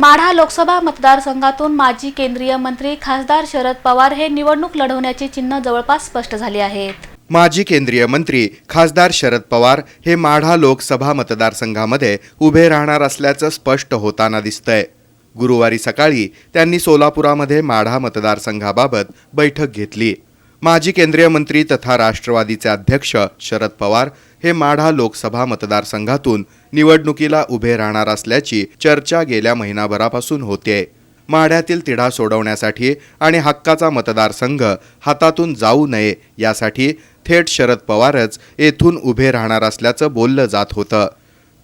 माढा लोकसभा मतदारसंघातून माजी केंद्रीय मंत्री खासदार शरद पवार हे निवडणूक लढवण्याची चिन्ह जवळपास स्पष्ट झाली आहेत. माजी केंद्रीय मंत्री खासदार शरद पवार हे माढा लोकसभा मतदारसंघामध्ये उभे राहणार असल्याचं स्पष्ट होताना दिसतंय. गुरुवारी सकाळी त्यांनी सोलापुरामध्ये माढा मतदारसंघाबाबत बैठक घेतली. माजी केंद्रीय मंत्री तथा राष्ट्रवादीचे अध्यक्ष शरद पवार हे माढा लोकसभा मतदारसंघातून निवडणुकीला उभे राहणार असल्याची चर्चा गेल्या महिनाभरापासून होते. माढ्यातील तिढा सोडवण्यासाठी आणि हक्काचा मतदारसंघ हातातून जाऊ नये यासाठी थेट शरद पवारच येथून उभे राहणार असल्याचं बोललं जात होतं.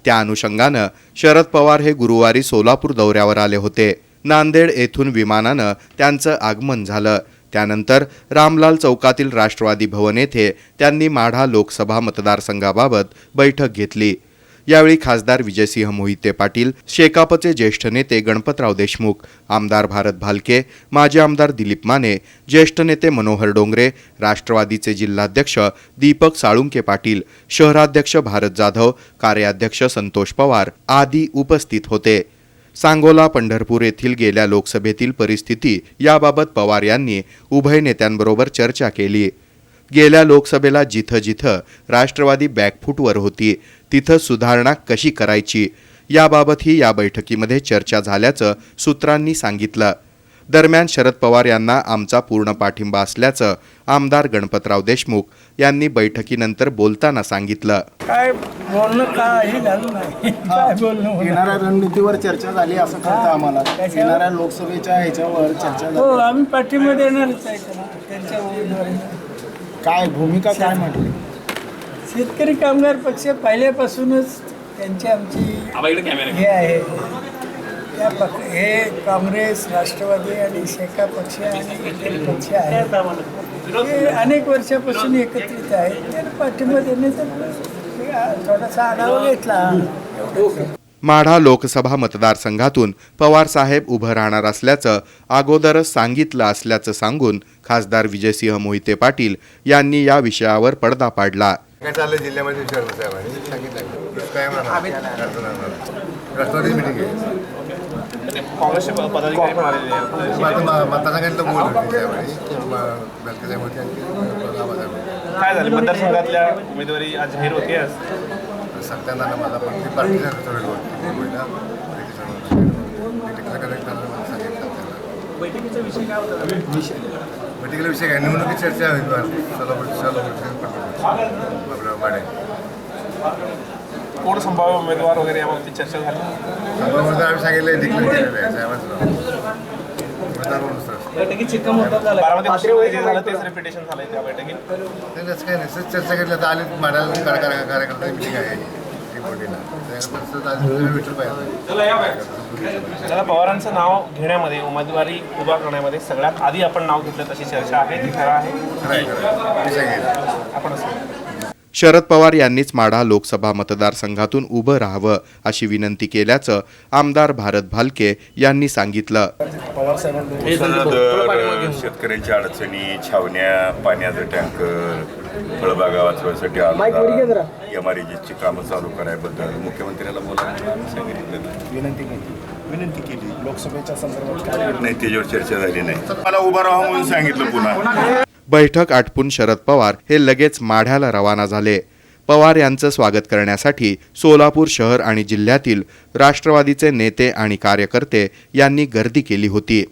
त्या अनुषंगानं शरद पवार हे गुरुवारी सोलापूर दौऱ्यावर आले होते. नांदेड येथून विमानानं त्यांचं आगमन झालं. त्यानंतर रामलाल चौकातील राष्ट्रवादी भवन येथे त्यांनी माढा लोकसभा मतदारसंघाबाबत बैठक घेतली. यावेळी खासदार विजयसिंह मोहिते पाटील शेकापचे ज्येष्ठ नेते गणपतराव देशमुख आमदार भारत भालके माजी आमदार दिलीप माने ज्येष्ठ नेते मनोहर डोंगरे राष्ट्रवादीचे जिल्हाध्यक्ष दीपक साळुंके पाटील शहराध्यक्ष भारत जाधव कार्याध्यक्ष संतोष पवार आदी उपस्थित होते. सांगोला पंढरपूर येथील गेल्या लोकसभेतील परिस्थिती याबाबत पवार यांनी उभय नेत्यांबरोबर चर्चा केली. गेल्या लोकसभेला जिथं जिथं राष्ट्रवादी बॅकफूटवर होती तिथं सुधारणा कशी करायची याबाबतही या बैठकीमध्ये चर्चा झाल्याचं सूत्रांनी सांगितलं. दरम्यान शरद पवार यांना आमचा पूर्ण पाठिंबा असल्याचं आमदार गणपतराव देशमुख यांनी बैठकीनंतर बोलताना सांगितलं. काय बोलणं काही झालं नाही. काय बोलणं होणार? येणाऱ्या रणनीतीवर चर्चा झाली असं कळतं आम्हाला. येणाऱ्या लोकसभेच्या ह्याच्यावर चर्चा हो आम्ही पाठिंबा देणारच आहे त्यांना, त्यांच्या उमेदवारीला. काय भूमिका काय म्हटली? शेतकरी कामगार पक्ष पहिल्यापासूनच त्यांची आमची हे आहे. त्या पक्ष हे काँग्रेस राष्ट्रवादी आणि शेका पक्ष आणि इतर पक्ष आहेत हे अनेक वर्षापासून एकत्रित आहेत. त्यांना पाठिंबा देण्याचा थोडासा आढावा घेतला. माढा लोकसभा मतदारसंघातून पवार साहेब उभं राहणार असल्याचं अगोदरच सांगितलं असल्याचं सांगून खासदार विजयसिंह मोहिते पाटील यांनी या विषयावर पडदा पाडला. जिल्ह्यामध्ये काँग्रेसचे पदाधिकारी पण आलेले मतदारांकडलं बोल. आहे. काय झालं? मतदारसंघातल्या उमेदवारी आज जाहीर होती आज? सांगताना मला पण ती ठरवली होती. बैठकीचा विषय काय होता? मीटिंगला विषय काय? निवडणुकीची चर्चा होईल कोण संभाव्य उमेदवार वगैरे याबाबतीत चर्चा झाली? आम्ही सांगितलं डिक्लेअर केलेलं आहे साहेबांचं काही नाही चर्चा केली आता आले कार्यकर्ता मिटिंग आहे. पवारांचं नाव घेण्यामध्ये उमेदवारी उभा करण्यामध्ये सगळ्यात आधी आपण नाव घेतलं तशी चर्चा आहे ती खरं आहे. आपण असं शरद पवार यांनीच माढा लोकसभा मतदारसंघातून उभं राहावं अशी विनंती केल्याचं आमदार भारत भालके यांनी सांगितलं. शेतकऱ्यांच्या अडचणी छावण्या पाण्याचं टँकर फळबागा वाचवण्यासाठी अनुदान एम आर ची कामं चालू करायबद्दल मुख्यमंत्र्याला बोलायला सांगितलं. विनंती केली. विनंती केली. लोकसभेच्या संदर्भात नाही त्याच्यावर चर्चा झाली नाही. मला उभं राहा म्हणून सांगितलं पुन्हा. बैठक आटपून शरद पवार हे लगेच माढ्याला रवाना झाले. पवार यांचं स्वागत करण्यासाठी सोलापूर शहर आणि जिल्ह्यातील राष्ट्रवादीचे नेते आणि कार्यकर्ते यांनी गर्दी केली होती.